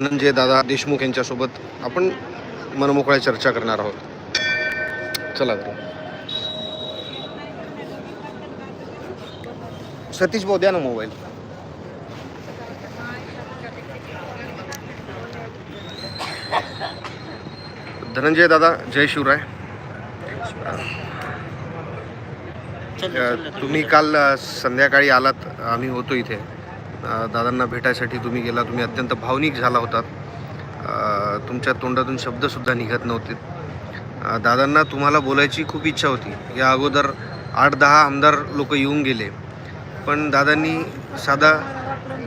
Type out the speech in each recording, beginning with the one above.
धनंजय दादा देशमुख यांच्यासोबत आपण मनमोकळ्या चर्चा करणार आहोत. चला सतीश भाऊ द्या ना मोबाईल. धनंजय दादा जय शिवराय. तुम्ही काल संध्याकाळी आलात आम्ही होतो इथे. दादांना भेटायसाठी तुम्ही गेला. तुम्ही अत्यंत भावनिक झाला होतात तुमच्या तोंडातून शब्दसुद्धा निघत नव्हते. दादांना तुम्हाला बोलायची खूप इच्छा होती. या अगोदर आठ दहा आमदार लोक येऊन गेले. पण दादांनी साधा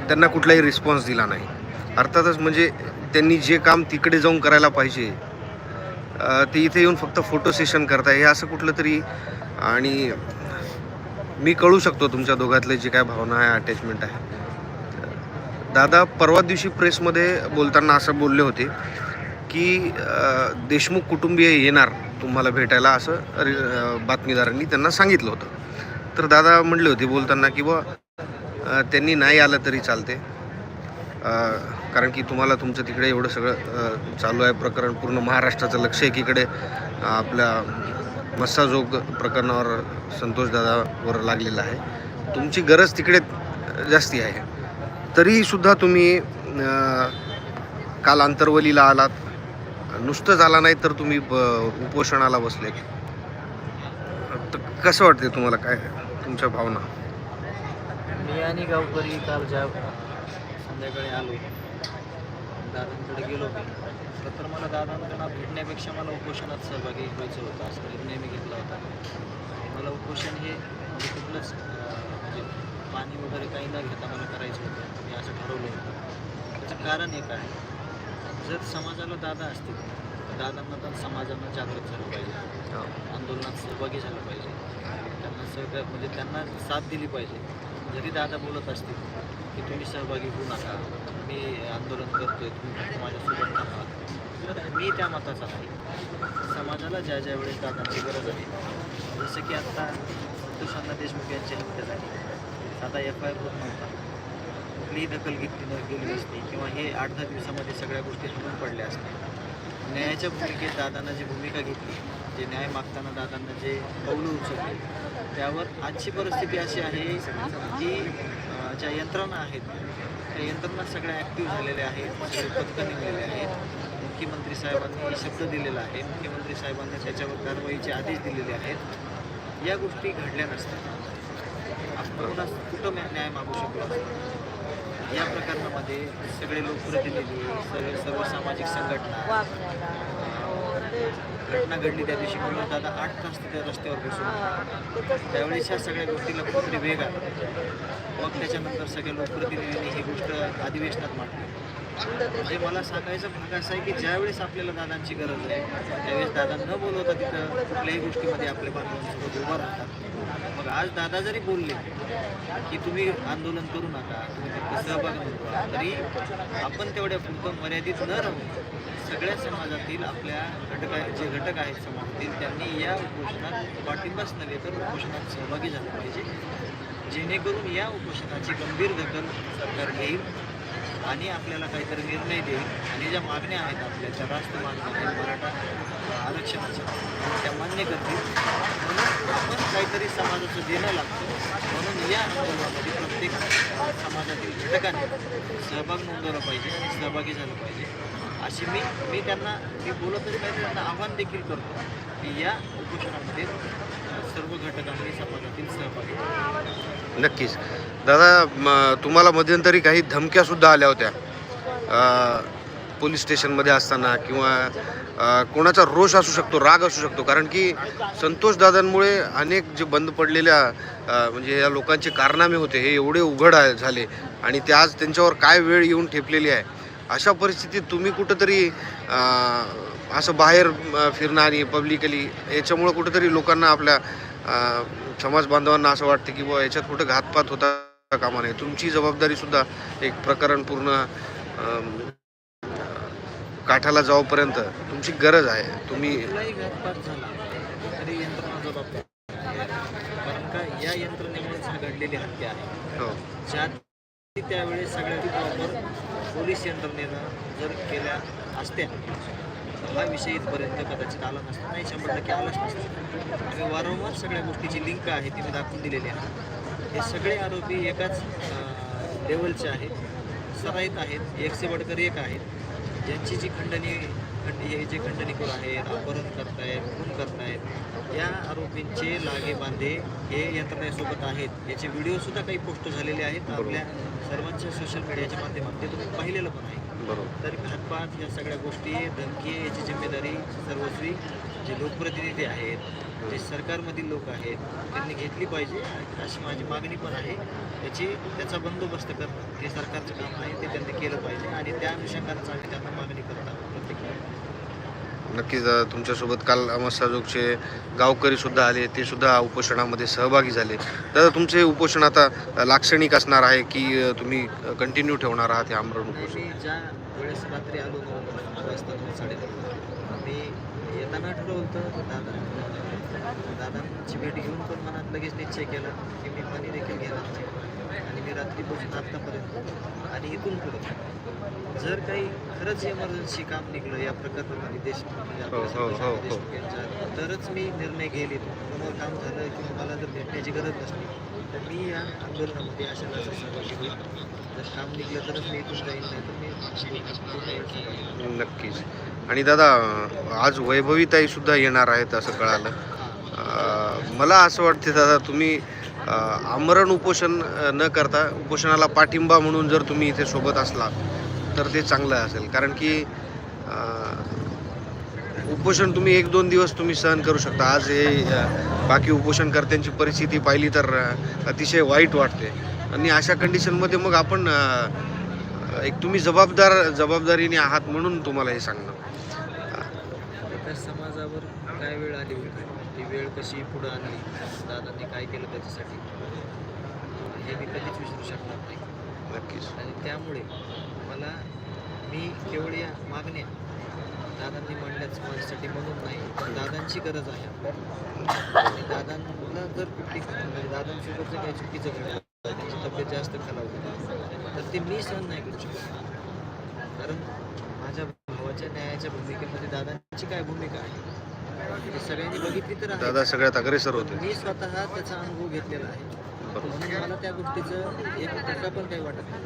त्यांना कुठलाही रिस्पॉन्स दिला नाही. अर्थातच म्हणजे त्यांनी जे काम तिकडे जाऊन करायला पाहिजे ते इथे येऊन फक्त फोटो सेशन करताय हे असं कुठलं तरी आणि मी कळू शकतो तुमच्या दोघातले जे काय भावना आहे अटॅचमेंट आहे. दादा परवा दिवशी प्रेसमध्ये बोलताना असं बोलले होते की देशमुख कुटुंबीय येणार तुम्हाला भेटायला असं बातमीदारांनी त्यांना सांगितलं होतं. तर दादा म्हणले होते बोलताना की बुवा त्यांनी नाही आलं तरी चालते. कारण की तुम्हाला तुमचं तिकडे एवढं सगळं चालू आहे प्रकरण पूर्ण महाराष्ट्राचं लक्ष एकीकडे आपल्या मस्साजोग प्रकरणावर संतोषदादावर लागलेलं आहे. तुमची गरज तिकडे जास्ती आहे. तरीसुद्धा तुम्ही काल आंतरवलीला आलात. नुसतं झाला नाही तर तुम्ही ब उपोषणाला बसले. तर कसं वाटते तुम्हाला काय तुमच्या भावना? मी आणि गावकरी काल ज्या संध्याकाळी आलो दादांकडे गेलो मी तर मला दादांना भेटण्यापेक्षा मला उपोषणात सहभागी व्हायचं होतं. असं निर्णय मी घेतला होता. मला उपोषण हे म्हणजे कुठलंच वगैरे काही न घेता मला करायचं होतं. मी असं ठरवलं होतं. त्याचं कारण एक आहे जर समाजाला दादा असतील तर दादांना तर समाजानं जागृत झालं पाहिजे. आंदोलनात सहभागी झालं पाहिजे. त्यांना सहकार म्हणजे त्यांना साथ दिली पाहिजे. जरी दादा बोलत असतील की तुम्ही सहभागी होऊ नका मी आंदोलन करतोय तुम्ही फक्त माझ्यासोबत थांबा. तर मी त्या मताचा नाही समाजाला ज्या ज्या वेळेस दादांची गरज आहे जसं की आत्ता संतोषांना देशमुख यांची हत्या झाली आता एफ आय आर होत नव्हता. कुठलीही दखल घेतली न गेली नसती किंवा हे आठ दहा दिवसामध्ये सगळ्या गोष्टी हलून पडल्या असत्या. न्यायाच्या भूमिकेत दादांना जी भूमिका घेतली जे न्याय मागताना दादांना जे पावलं उचलले त्यावर आजची परिस्थिती अशी आहे की ज्या यंत्रणा आहेत त्या यंत्रणा सगळ्या ॲक्टिव्ह झालेल्या आहेत सगळे पथकं नेमलेले आहेत. मुख्यमंत्री साहेबांनी शब्द दिलेला आहे. मुख्यमंत्री साहेबांनी त्याच्यावर कारवाईचे आदेश दिलेले आहेत. या गोष्टी घडल्या नसतात आपण कुठं न्याय मागू शकलो या प्रकरणामध्ये सगळे लोकप्रतिनिधी सगळे सर्व सामाजिक संघटना घटना घडली त्या दिवशी म्हणून दादा आठ तास तिथे रस्त्यावर बसून त्यावेळेस ह्या सगळ्या गोष्टीला कुठेतरी वेग आला मग त्याच्यानंतर सगळ्या लोकप्रतिनिधींनी ही गोष्ट अधिवेशनात मांडली. म्हणजे मला सांगायचं भाग असा आहे की ज्यावेळेस आपल्याला दादांची गरज आहे त्यावेळेस दादा न बोलवता तिथं कुठल्याही गोष्टीमध्ये आपले बांधवांसोबत उभं राहतात. आज दादा जरी बोलले की तुम्ही आंदोलन करू नका तुम्ही सहभाग तरी आपण तेवढ्या पुरतं मर्यादित न राहून सगळ्या समाजातील आपल्या घटका जे घटक आहेत समाजातील त्यांनी या उपोषणात पाठिंबाच नव्हे तर उपोषणात सहभागी झालं पाहिजे. जेणेकरून या उपोषणाची गंभीर दखल सरकार घेईल आणि आपल्याला काहीतरी निर्णय देईल. आणि ज्या मागण्या आहेत आपल्या ज्या रास्त मागण्या आहेत मराठा आरक्षणाच्या त्या मान्य करतील. म्हणून आपण काहीतरी समाजाचं देणं लागतं. म्हणून या आंदोलनामध्ये प्रत्येक समाजातील घटकाने सहभाग नोंदवला पाहिजे आणि सहभागी झालं पाहिजे. अशी मी मी त्यांना मी बोलतच नाही त्यांना आव्हान देखील करतो की या उपोषणामध्ये सर्व घटकांनी समाजातील सहभागी नक्कीच. दादा तुम्हाला मध्यंतरी काही धमक्या सुद्धा आल्या होत्या. पोलीस स्टेशनमध्ये असताना किंवा कोणाचा रोष असू शकतो राग असू शकतो. कारण की संतोष दादांमुळे अनेक जे बंद पडलेल्या म्हणजे या लोकांचे कारनामे होते हे एवढे उघड झाले. आणि ते आज त्यांच्यावर काय वेळ येऊन ठेपलेली आहे? अशा परिस्थितीत तुम्ही कुठंतरी असं बाहेर फिरणं आणि पब्लिकली याच्यामुळं कुठंतरी लोकांना आपल्या समाज बांधवांना असं वाटतं की बुवा याच्यात कुठं घातपात होता कामा नये तुमची जबाबदारी सुद्धा एक प्रकरण पूर्ण काठाला जाऊपर्यंत तुमची गरज आहे. तुम्ही या यंत्रणेमुळेच हा घडलेली हत्या आहे. हो. ज्या त्यावेळेस सगळ्यात प्रॉपर पोलीस यंत्रणेनं जर केल्या असत्या हा विषय इथपर्यंत कदाचित आला नसता. नाही शंभर टक्के आलाच नसता. आणि वारंवार सगळ्या गोष्टीची लिंक आहे ती मी दाखवून दिलेली आहे. हे सगळे आरोपी एकाच लेवलचे आहेत. सराईत आहेत एक से बडकर एक आहेत. ज्यांची जी खंडणी खंड हे जे खंडणीखोर आहेत अपहरण करतायत खून करतायत या आरोपींचे लागे बांधे हे यंत्रणेसोबत आहेत. याचे व्हिडिओसुद्धा काही पोस्ट झालेले आहेत. आपल्या सर्वांच्या सोशल मीडियाच्या माध्यमातून ते तुम्ही पाहिलेलं पण आहे. बरोबर. तर घातपात या सगळ्या गोष्टी धमकी याची जिम्मेदारी सर्वस्वी. जे लोकप्रतिनिधी आहेत जे सरकारमधील लोक आहेत त्यांनी घेतली पाहिजे अशी माझी मागणी पण आहे. त्याची त्याचा बंदोबस्त करणं हे सरकारचं काम आहे ते त्यांनी केलं पाहिजे आणि त्या अनुषंगानेच आम्ही त्यांना मागणी करत आहोत प्रत्येक. नक्कीच तुमच्यासोबत काल अहमद साजोगचे गावकरी सुद्धा आले ते सुद्धा उपोषणामध्ये सहभागी झाले. तर तुमचे उपोषण आता लाक्षणिक असणार आहे की तुम्ही कंटिन्यू ठेवणार आहात हे आमरण उपोषण? ज्या वेळेस रात्री आलो नऊ वाजता मी येताना ठरवलं होतं दादा दादांची भेट घेऊन पण मनात लगेच निश्चय केला की मी पाणी देखील घेणार आणि मी रात्रीपासून आत्तापर्यंत आणि इथून पुढे. जर काही खरंच इमर्जन्सी काम निघलं या प्रकरणामध्ये देशमुख आपल्या हो, हो, हो, यांच्या तरच मी निर्णय घेईल इथून. काम झालं किंवा मला जर भेटण्याची गरज नसली तर मी या आंदोलनामध्ये अशा नसं सहभागी होईल. जर काम निघलं तरच मी इथून जाईन नाही तर मी. नक्कीच. आणि दादा आज वैभवीताई सुद्धा येणार आहेत असं कळालं. मला असं वाटते दादा तुम्ही आमरण उपोषण न करता उपोषणाला पाठिंबा म्हणून जर तुम्ही इथे सोबत असला तर ते चांगलं असेल. कारण की उपोषण तुम्ही एक दोन दिवस तुम्ही सहन करू शकता. आज हे बाकी उपोषणकर्त्यांची परिस्थिती पाहिली तर अतिशय वाईट वाटते. आणि अशा कंडिशनमध्ये मग आपण एक तुम्ही जबाबदार जबाबदारीने आहात म्हणून तुम्हाला हे सांगणं. त्या समाजावर काय वेळ आली होती? ती वेळ कशी पुढं आणली? दादांनी काय केलं त्याच्यासाठी? हे मी कधीच विसरू शकणार नाही. नक्कीच. आणि त्यामुळे मला मी केवळ या मागण्या दादांनी मांडल्याच माझ्यासाठी म्हणून नाही तर दादांची गरज आहे. आणि दादांना जर कुठली म्हणजे दादांसोबत जर काही चुकीचं घडलं त्यांची तब्येत जास्त खराब तर ते मी सहन नाही करू शकत. कारण भावाच्या न्यायाच्या भूमिकेमध्ये दादांची काय भूमिका आहे? सगळ्यांनी बघितली तर दादा सगळ्यात अग्रेसर होते. मी स्वतः त्याचा अनुभव घेतलेला आहे. म्हणून मला त्या गोष्टीचं एक टक्का पण काही वाटत नाही.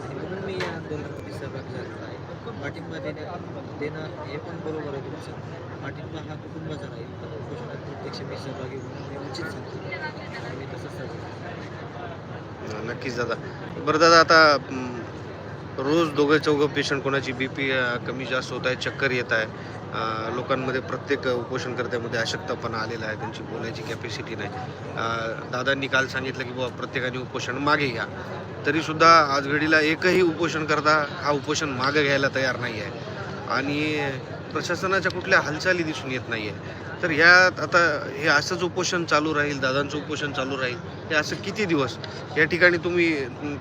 आणि म्हणून मी या आंदोलनामध्ये सहभागी झालेला आहे. पाठिंबा देण्या देणं हे पण बरोबर आहे तुमचं. पाठिंबा हा कुटुंबाचा राहील. उपोषणात प्रत्यक्ष मी सहभागी होणं मी उचित सांगतो. मी तसंच सहभागी नक्कीच दादा. बरं दादा आता रोज दोघं चौघं पेशंट कोणाची बी पी कमी जास्त होत आहे चक्कर येत आहे. लोकांमध्ये प्रत्येक उपोषणकर्त्यामध्ये अशक्तपणा आलेला आहे. त्यांची बोलायची कॅपॅसिटी नाही. दादांनी काल सांगितलं की बाबा प्रत्येकाने उपोषण मागे घ्या. तरीसुद्धा आज घडीला एकही उपोषणकर्ता हा उपोषण मागे घ्यायला तयार नाही आहे आणि प्रशासनाच्या कुठल्या हालचाली दिसून येत नाही आहे तर ह्यात आता हे असंच उपोषण चालू राहील दादांचं उपोषण चालू राहील हे असं किती दिवस? या ठिकाणी तुम्ही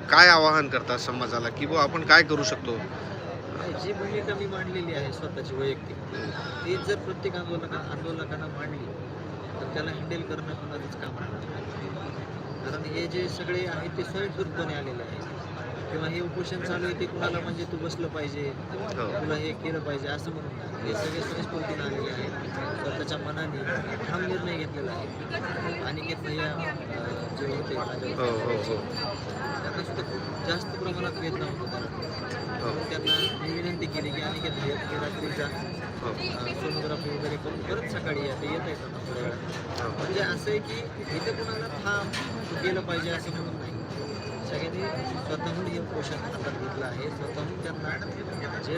काय आवाहन करता समाजाला? की बुवा आपण काय करू शकतो? जी भूमिका मी मांडलेली आहे स्वतःची वैयक्तिक ती जर प्रत्येक आंदोलका आंदोलकांना मांडली तर त्याला हँडल करणं कोणाचंच काम राहणार कारण हे जे सगळे आहेत ते स्वयंस्फूर्तपणे आलेले आहे किंवा हे उपोषण चालू आहे ते कुणाला म्हणजे तू बसलं पाहिजे हो. तुला हे केलं पाहिजे असं म्हणून. हे सगळे स्वयंस्फूर्तीने आलेले आहेत. स्वतःच्या मनाने ठाम निर्णय घेतलेला आहे. आणि भैया अं, जे होते हो हो हो. त्यांना सुद्धा खूप जास्त प्रमाणात वेदना होत म्हणून त्यांना मी विनंती केली की अनिकेत भैया तुम्ही रात्री जा हो सोनोग्राफी वगैरे करून परत सकाळी या ते येत आहेत हो. म्हणजे असं आहे की इथं कोणाला थांब केलं पाहिजे असं म्हणून सगळ्यांनी स्वतःहून हे पोषण हातात घेतलं आहे. स्वतःहून त्यांना जे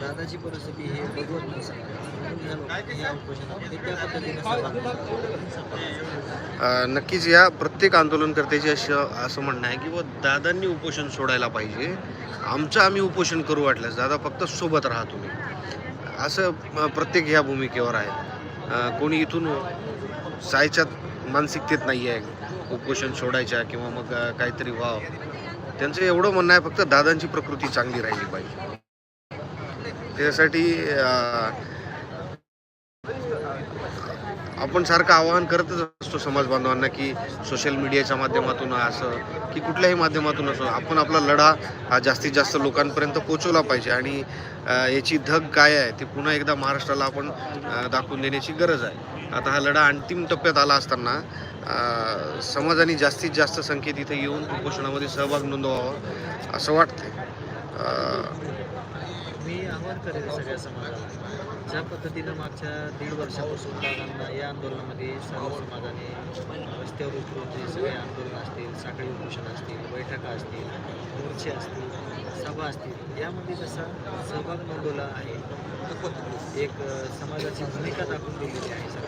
दादाची परिस्थिती हे बघवत नसेल म्हणून उपोषणामध्ये त्या पद्धतीने नक्कीच या प्रत्येक आंदोलनकर्त्याचे असं असं म्हणणं आहे की व दादांनी उपोषण सोडायला पाहिजे. आमचं आम्ही उपोषण करू वाटल्यास दादा फक्त सोबत राहा तुम्ही. असं प्रत्येक ह्या भूमिकेवर आहे. कोणी इथून सायच्यात मानसिकतेत नाही आहे उपोषण सोडायच्या किंवा मग काहीतरी व्हाव. त्यांचं एवढं म्हणणं आहे फक्त दादांची प्रकृती चांगली राहिली पाहिजे. त्यासाठी आपण सारखं आवाहन करतच असतो समाज बांधवांना की सोशल मीडियाच्या माध्यमातून असं की कुठल्याही माध्यमातून असो आपण आपला लढा हा जास्तीत जास्त लोकांपर्यंत पोचवला पाहिजे आणि याची धग काय आहे ते पुन्हा एकदा महाराष्ट्राला आपण दाखवून देण्याची गरज आहे. आता हा लढा अंतिम टप्प्यात आला असताना समाजाने जास्तीत जास्त संख्येत इथे येऊन कुपोषणामध्ये सहभाग नोंदवावा असं वाटतंय. मी आवाहन करेन सगळ्या समाजाला. ज्या पद्धतीनं मागच्या दीड वर्षापासून दादांना या आंदोलनामध्ये सर्व समाजाने रस्त्यावर उतरून जे सगळे आंदोलन असतील साखळी उपोषण असतील बैठका असतील मोर्चे असतील सभा असतील यामध्ये जसा सहभाग नोंदवला आहे एक समाजाची भूमिका दाखवून दिलेली आहे. सरकारला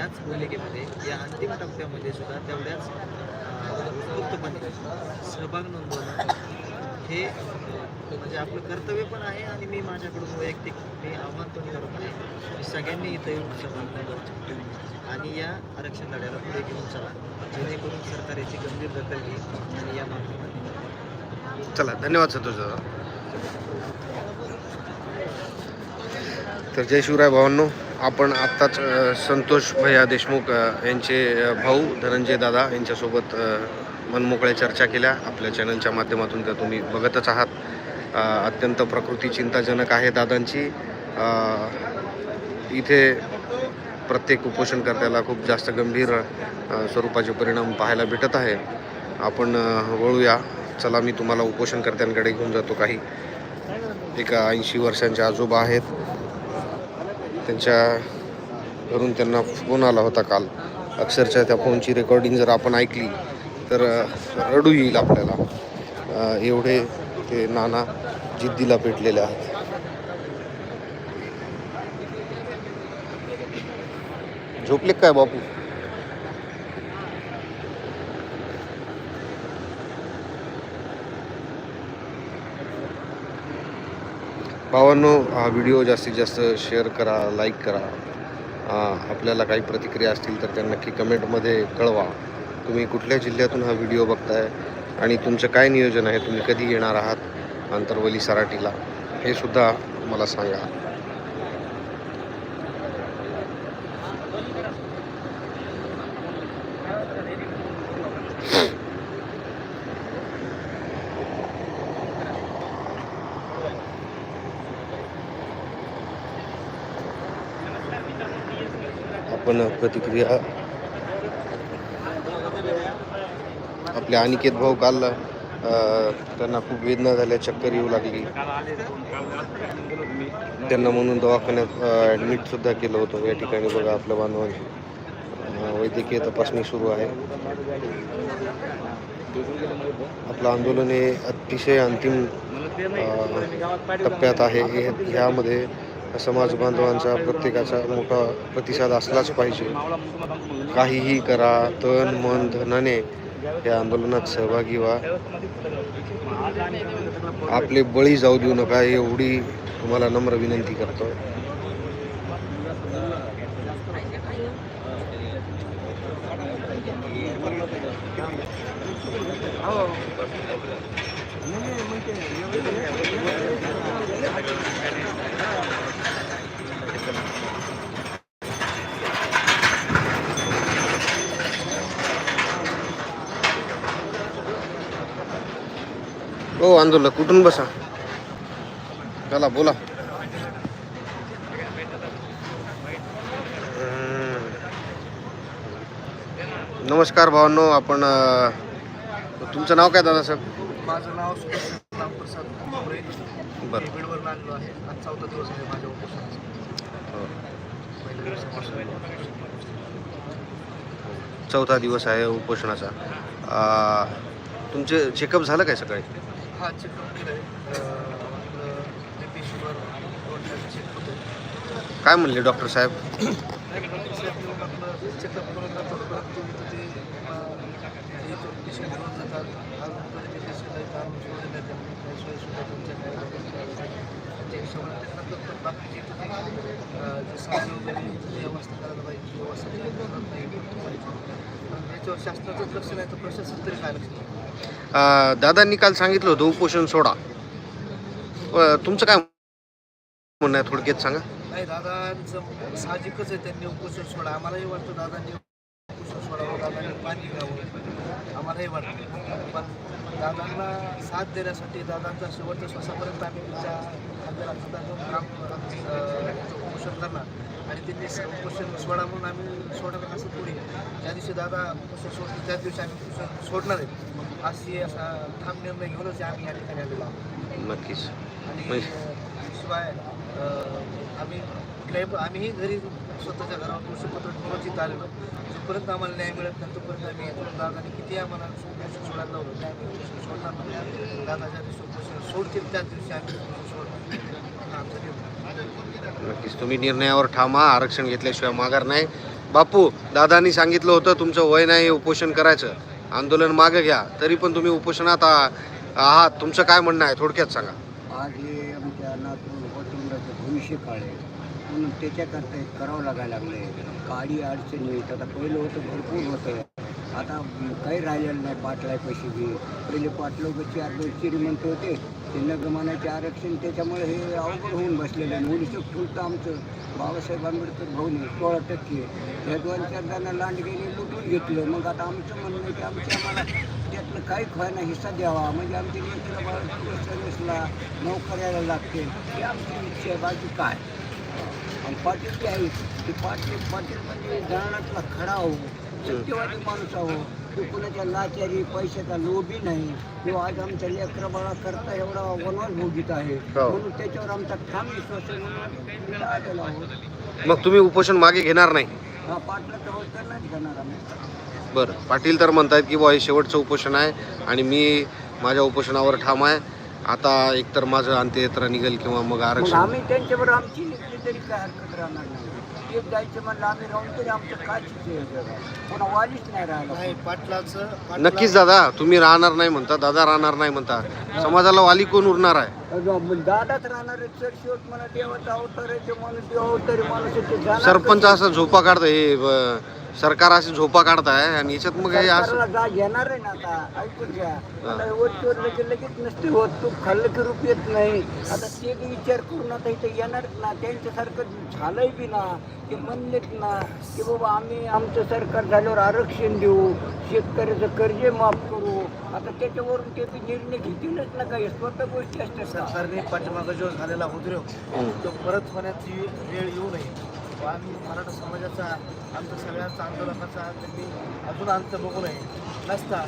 त्याच भूमिकेमध्ये या अंतिम टप्प्यामध्ये सुद्धा तेवढ्याच अ, उत्स्फूर्तपणे सहभाग नोंदवणं हे म्हणजे आपलं कर्तव्य पण आहे आणि मी माझ्याकडून वैयक्तिक मी आव्हान पण करत आहे. की सगळ्यांनी इथं येऊन सहभाग शकतो. आणि या आरक्षण लढ्याला पुढे घेऊन चला. जेणेकरून सरकार याची गंभीर दखल घेईल आणि या मागणीमध्ये चला धन्यवाद संतोष दादा तर जय शिवराय भावांनो. आपण आत्ताच संतोष भैया देशमुख यांचे भाऊ धनंजय दादा यांच्यासोबत मनमोकळ्या चर्चा केल्या. आपल्या चॅनलच्या माध्यमातून त्या तुम्ही बघतच आहात. अत्यंत प्रकृती चिंताजनक आहे दादांची. इथे प्रत्येक उपोषणकर्त्याला खूप जास्त गंभीर स्वरूपाचे परिणाम पाहायला भेटत आहे. आपण वळूया. चला मी तुम्हाला उपोषणकर्त्यांकडे घेऊन जातो. काही एका ऐंशी वर्षांचे आजोबा आहेत. त्यांच्या घरून त्यांना फोन आला होता काल. अक्षरशः त्या फोनची रेकॉर्डिंग जर आपण ऐकली तर रडू येईल आपल्याला. एवढे ते नाना जिद्दीला पेटलेले आहेत. झोपले काय बापू? भावांनो हा व्हिडिओ जास्तीत जास्त शेअर करा लाईक करा. आपल्याला काही प्रतिक्रिया असतील तर त्या नक्की कमेंटमध्ये कळवा. तुम्ही कुठल्या जिल्ह्यातून हा व्हिडिओ बघताय आणि तुमचं काय नियोजन आहे तुम्ही कधी येणार आहात आंतरवली सराटीला हे सुद्धा मला सांगा आपण प्रतिक्रिया. आपले अनिकेत भाऊ काल त्यांना खूप वेदना झाल्या चक्कर येऊ लागली. त्यांना म्हणून दवाखान्यात ॲडमिट सुद्धा केलं होतं. या ठिकाणी बघा आपल्या बांधवांची वैद्यकीय तपासणी सुरू आहे. आपलं आंदोलन हे अतिशय अंतिम टप्प्यात आहे. हे- ह्यामध्ये समाज बांधवांचा प्रत्येकाचा मोठा प्रतिसाद असलाच पाहिजे. काहीही करा तन मन धनाने या आंदोलनात सहभागी व्हा. आपले बळी जाऊ देऊ नका एवढी तुम्हाला नम्र विनंती करतो. हो आंदोलक कुठून बसा? चला बोला. नमस्कार भावांनो आपण तुमचं नाव काय दादा साहेब? माझं नाव भोरे बरं. आहे. आज चौथा दिवस आहे माझ्या दिवसापासून चौथा दिवस आहे उपोषणाचा. तुमचे चेकअप झालं काय सकाळी? हा चेकअप काय म्हणले डॉक्टर साहेब? चेकअप दादांनी काल सांगितलं होतं उपोषण सोडा. तुमचं काय म्हणणं आहे? थोडक्यात सांगा. नाही दादांचं साहजिकच आहे त्यांनी उपोषण सोडा. आम्हालाही वाटतं दादांनी उपोषण सोडावं दादांनी पाणी घ्यावं आम्हालाही वाटतं. पण दादांना साथ देण्यासाठी दादांचा शेवटच्या श्वासापर्यंत आम्ही त्यांच्या खांद्याला खांदा घेऊन काम उपोषण करणार. आणि त्यांनी उपोषण सोडा म्हणून आम्ही सोडणार असं थोडी ज्या दिवशी दादा उपोषण सोडतील त्याच दिवशी आम्ही उपोषण सोडणार आहे. अशी असा ठाम निर्णय घेऊनच आम्ही या ठिकाणी आलेलो आहोत. नक्कीच. आणि शिवाय आम्ही कुठल्याही आम्हीही घरी स्वतःच्या घरावर ठेवूनच इथं आलेलो. जोपर्यंत आम्हाला न्याय मिळत नाही तोपर्यंत आम्ही येतो. दादाने किती आम्हाला उपोषण सोडायला लावलं आम्ही उपोषण सोडणार नाही दादा ज्या दिवशी सोडतील त्याच दिवशी आम्ही सोडणार आमचा निर्णय. नक्कीच तुम्ही निर्णयावर ठामा. आरक्षण घेतल्याशिवाय माघार नाही. बापू दादांनी सांगितलं होतं तुमचं वय नाही उपोषण करायचं. आंदोलन मागं घ्या. तरी पण तुम्ही उपोषणात आ- आहात. तुमचं काय म्हणणं आहे? थोडक्यात सांगा. आज हे आमच्या नातू कुटुंबाचं भविष्य काळ आहे म्हणून त्याच्याकरता हे करावं लागायला लागलं आहे काळी अडचणी येत आता पहिलं होतं भरपूर होतं. आता काही राहिलेलं नाही पाटलाय पैसे बी. पहिले पाट चार दोन श्रीमंत होते. ते नगमानाचे आरक्षण त्याच्यामुळे हे अवघड होऊन बसलेलं आहे. मुलीचं फुलतं आमचं. बाबासाहेब आंबेडकर भाऊने सोळा टक्के. त्या दोन चार जणांना लांडगेने लुटून घेतलं. मग आता आमचं म्हणणं की आमच्या आम्हाला त्यातलं काही खायना हिस्सा द्यावा. म्हणजे आमच्या लेकरं बाळ सर्विसला नोकऱ्याला लागते. ही आमची इच्छा आहे. बाकी काय? आणि पाटील जे आहे. ते पाटील पाटील म्हणजे धरणातला खडा हो. सत्यवादी माणूस आहो तो कुणाच्या लाचारी पैशाचा लोभी नाही. तो आज आमच्या लेकरा बाळा करता एवढा वनवास भोगीत आहे. हो. म्हणून त्याच्यावर आमचा ठाम विश्वास आहे म्हणून आम्ही आलेलो आहोत. मग तुम्ही उपोषण मागे घेणार नाही? हा घेणार आम्ही. बरं. पाटील तर म्हणतायत की बुवा हे शेवटचं उपोषण आहे आणि मी माझ्या उपोषणावर ठाम आहे. आता एकतर माझं अंत्ययात्रा निघेल किंवा मग मग आरक्षण. आम्ही त्यांच्याबरोबर आमची निघली तरी काय हरकत राहणार नाही. एक जायचं म्हणलं आम्ही राहून तरी आमचं काय. कोणा वालीच नाही राहिला. नाही पाटलाचं पाटला- नक्कीच दादा तुम्ही राहणार नाही म्हणता दादा राहणार नाही म्हणता. समाजाला वाली कोण उरणार आहे? मग दादाच राहणार आहे सर शेवट मला देवाचा अवतार आहे ते देव अवतारी जाणार सरपंच कसं? असं झोपा काढतं हे ब- सरकार असे झोपा काढताय आणि याच्यात मग हे असं सरकारला जाग येणार आहे ना आता. ऐकून घ्या. आता लगेच लगेच नसते होत तू खाल्लं की रूप येत नाही. आता ते बी विचार करून आता इथे येणारच ना. त्यांच्यासारखं झालंय बी ना. ते म्हणलेत ना की बाबा आम्ही आमचं सरकार झाल्यावर आरक्षण देऊ. शेतकऱ्याचं कर्ज माफ करू. आता त्याच्यावरून ते बी निर्णय घेतीलच ना काही. स्वतः गोष्टी असतात? सरकारने पाठीमागं जो झालेला उद्रेव हम्म. तो परत होण्याची वेळ येऊ नये. व आम्ही मराठा समाजाचा आमच्या सगळ्यांचा आंदोलनाचा त्यांनी अजून अंत बघू नये. नसता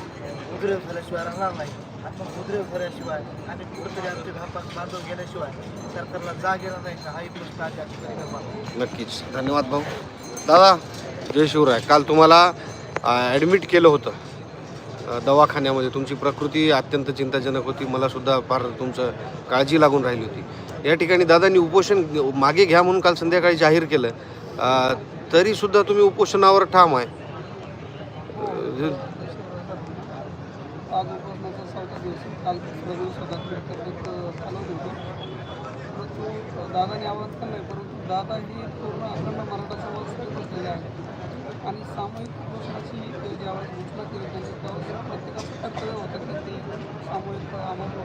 उद्रेव झाल्याशिवाय राहणार नाही. आता मग उद्रेव झाल्याशिवाय आणि कुठेतरी आमचे धापाक बांधून गेल्याशिवाय सरकारला जाग येणार नाही का? हाही प्रश्न आज या ठिकाणी निर्माण नक्कीच. धन्यवाद भाऊ. दादा जय शिवराय. काल तुम्हाला ॲडमिट केलं होतं. अ, दवाखान्यामध्ये तुमची प्रकृती अत्यंत चिंताजनक होती. मला सुद्धा फार तुमचं काळजी लागून राहिली होती. या ठिकाणी दादांनी उपोषण मागे घ्या म्हणून काल संध्याकाळी जाहीर केलं. तरीसुद्धा तरी सुद्धा तुम्ही उपोषणावर ठाम आहे. दादाने आवाज केला नाही परंतु दादा ही पूर्ण अखंड मराठा समाज बसलेले आहे. आणि सामूहिक उपोषणाची आवाज घोषणा केली त्यांनी त्यावेळेस प्रत्येकाचं कर्तव्य होतं की ते सामूहिक आम्हाला